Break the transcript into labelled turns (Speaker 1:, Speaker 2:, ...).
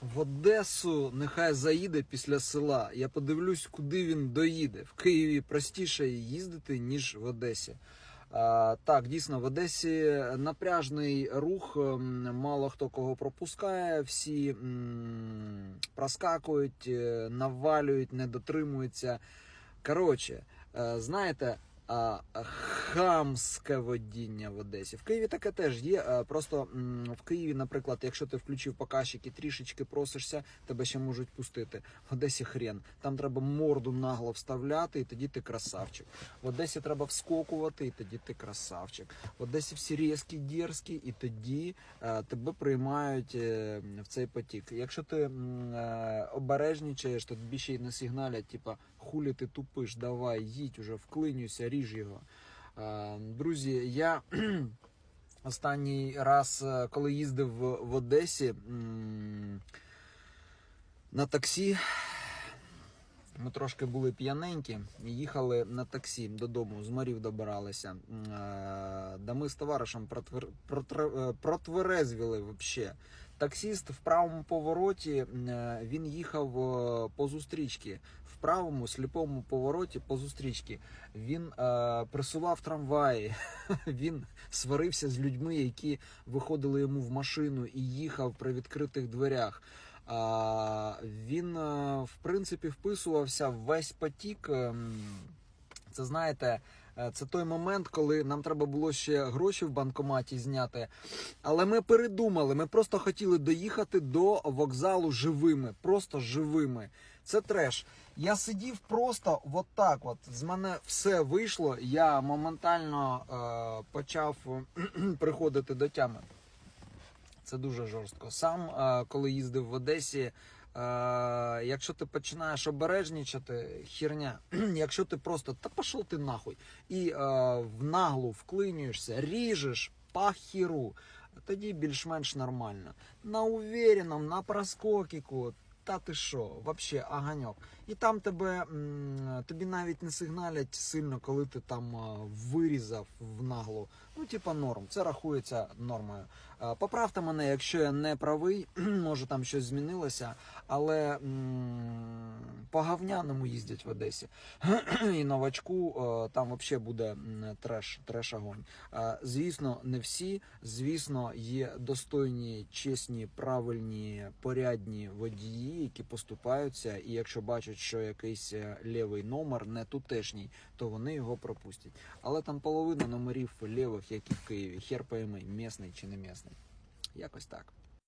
Speaker 1: В Одесу нехай заїде після села. Я подивлюсь, куди він доїде. В Києві простіше їздити, ніж в Одесі. А, так, дійсно, в Одесі напряжний рух, ем, мало хто кого пропускає, всі м, проскакують, е, навалюють, не дотримуються. Коротше, е, знаєте, а, хамське водіння в Одесі. В Києві таке теж є. Просто в Києві, наприклад, якщо ти включив показчик і трішечки просишся, тебе ще можуть пустити. В Одесі хрен. Там треба морду нагло вставляти, і тоді ти красавчик. В Одесі треба вскокувати, і тоді ти красавчик. В Одесі всі різкі, дерзкі, і тоді е, тебе приймають е, в цей потік. Якщо ти е, обережнічаєш, то ще й не сигналять, типа хулі ти тупиш, давай, їдь уже, вклинюйся, ріж його. Е, Друзі, я останній раз, е, коли їздив в, Одесі на таксі, ми трошки були п'яненькі їхали на таксі додому, з морів добиралися. Е, Да ми з товаришем протвер... протверезвіли вообще. Таксіст в правому повороті е, він їхав е, по зустрічці. В правому сліпому повороті по зустрічці. Він е, пресував трамваї. Він сварився з людьми, які виходили йому в машину і їхав при відкритих дверях. А, він, е, в принципі, вписувався в весь потік. ем, Це знаєте, е, це той момент, коли нам треба було ще гроші в банкоматі зняти. Але ми передумали. Ми просто хотіли доїхати до вокзалу живими, просто живими. Це треш. Я сидів просто от так. От з мене все вийшло. Я моментально е, почав приходити до тями. Це дуже жорстко. Сам, е, коли їздив в Одесі, е, якщо ти починаєш обережнічати, хірня, якщо ти просто та пішов ти нахуй, і е, в наглу вклинюєшся, ріжеш пахіру, тоді більш-менш нормально. На уверенном, на проскокіку. Та ти що, вообще аганьок. І там тебе тобі навіть не сигналять сильно, коли ти там вирізав в наглу. Ну, типа норм. Це рахується нормою. Поправте мене, якщо я не правий, може там щось змінилося, але по говняному їздять в Одесі. І новачку там взагалі буде треш, треш огонь. Звісно, не всі. Звісно, є достойні, чесні, правильні, порядні водії, які поступаються, і якщо бачать, що якийсь е, лівий номер не тутешній, то вони його пропустять. Але там половина номерів лівих, як і в Києві. Хер пойми, місний чи не місний. Якось так.